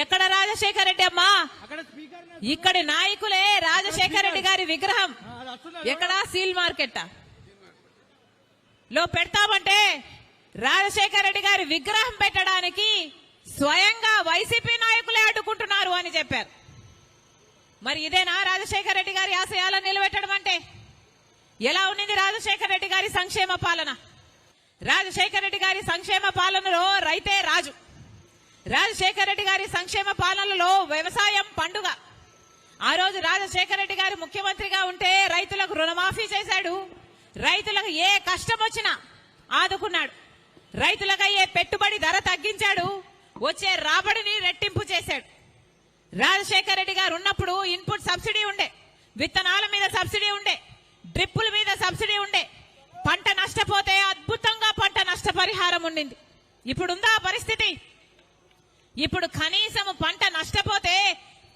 ఎక్కడ రాజశేఖర రెడ్డి అమ్మా? ఇక్కడి నాయకులే రాజశేఖర రెడ్డి గారి విగ్రహం. ఎక్కడ? Seal market. లో పెడతామంటే రాజశేఖర రెడ్డి గారి విగ్రహం పెట్టడానికి స్వయంగా వైసీపీ నాయకులే అడ్డుకుంటున్నారు అని చెప్పారు. మరి ఇదేనా రాజశేఖర రెడ్డి గారి ఆశయాలను నిలబెట్టడం అంటే? ఎలా ఉన్నింది రాజశేఖర రెడ్డి గారి సంక్షేమ పాలన? రాజశేఖర రెడ్డి గారి సంక్షేమ పాలనలో రైతే రాజు. రాజశేఖర రెడ్డి గారి సంక్షేమ పాలనలో వ్యవసాయం పండుగ. ఆ రోజు రాజశేఖర రెడ్డి గారు ముఖ్యమంత్రిగా ఉంటే రైతులకు రుణమాఫీ చేశాడు. రైతులకు ఏ కష్టం వచ్చినా ఆదుకున్నాడు. రైతులకయ్యే పెట్టుబడి ధర తగ్గించాడు. వచ్చే రాబడిని రెట్టింపు చేశాడు. రాజశేఖర రెడ్డి గారు ఉన్నప్పుడు ఇన్పుట్ సబ్సిడీ ఉండే. విత్తనాల మీద సబ్సిడీ ఉండే. డ్రిప్పుల మీద సబ్సిడీ ఉండే. పంట నష్టపోతే అద్భుతంగా పంట నష్టపరిహారం ఉండింది. ఇప్పుడుందా పరిస్థితి? ఇప్పుడు కనీసం పంట నష్టపోతే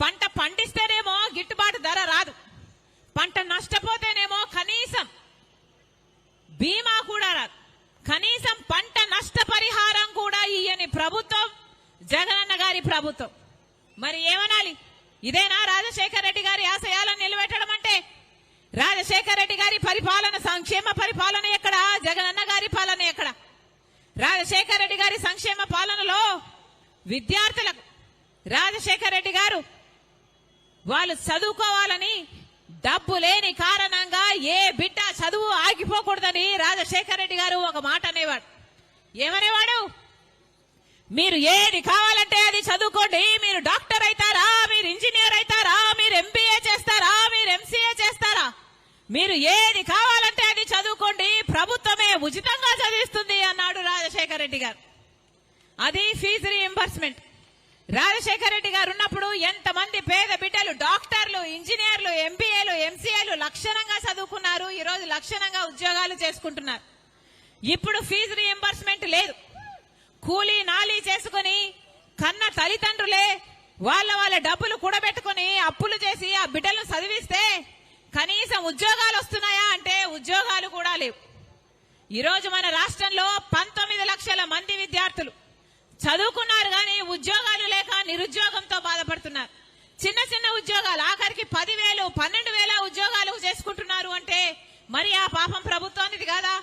పంట పండిస్తేనేమో గిట్టుబాటు ధర రాదు. పంట నష్టపోతేనేమో కనీసం బీమా కూడా రాదు. కనీసం పంట నష్టపరిహారం కూడా ఇయ్యని ప్రభుత్వం జగనన్న గారి ప్రభుత్వం. మరి ఏమనాలి? ఇదేనా రాజశేఖర రెడ్డి గారి ఆశయాలను నిలబెట్టడం అంటే? రాజశేఖర రెడ్డి గారి పరిపాలన సంక్షేమ పరిపాలన ఎక్కడ? జగనన్న గారి పాలన ఎక్కడ? రాజశేఖర రెడ్డి గారి సంక్షేమ పాలనలో విద్యార్థులకు రాజశేఖర రెడ్డి గారు వాళ్ళు చదువుకోవాలని డబ్బు లేని కారణంగా ఏ బిడ్డ చదువు ఆగిపోకూడదని రాజశేఖర రెడ్డి గారు ఒక మాట అనేవాడు. ఏమనేవాడు? మీరు ఏది కావాలంటే అది చదువుకోండి మీరు డాక్టర్ అవుతారా మీరు ఇంజనీర్ అవుతారా మీరు ఎంబీఏ చేస్తారా మీరు ఎంసీఏ చేస్తారా? మీరు ఏది కావాలంటే అది చదువుకోండి ప్రభుత్వమే ఉచితంగా చదివిస్తుంది అన్నాడు రాజశేఖర రెడ్డి గారు. అది ఫీజు రీఎంబర్స్మెంట్ రాజశేఖర రెడ్డి గారు ఉన్నప్పుడు ఎంతమంది పేద బిడ్డలు డాక్టర్లు ఇంజనీర్లు ఎంబీఏలు ఎంసీఏలు లక్షణంగా చదువుకున్నారు ఈరోజు లక్షణంగా ఉద్యోగాలు చేసుకుంటున్నారు. ఇప్పుడు ఫీజు రీఎంబర్స్మెంట్ లేదు. కూలీ నాలీ చేసుకుని కన్న తల్లిదండ్రులే వాళ్ళ వాళ్ళ డబ్బులు కూడబెట్టుకుని అప్పులు చేసి ఆ బిడ్డలను చదివిస్తే కనీసం ఉద్యోగాలు వస్తున్నాయా అంటే ఉద్యోగాలు కూడా లేవు. ఈరోజు మన రాష్ట్రంలో పంతొమ్మిది లక్షల మంది విద్యార్థులు చదువుకున్నారు కానీ ఉద్యోగాలు లేక నిరుద్యోగంతో బాధపడుతున్నారు. చిన్న చిన్న ఉద్యోగాలు ఆఖరికి పదివేలు పన్నెండు వేల ఉద్యోగాలు చేసుకుంటున్నారు అంటే మరి ఆ పాపం ప్రభుత్వానికి కాదా?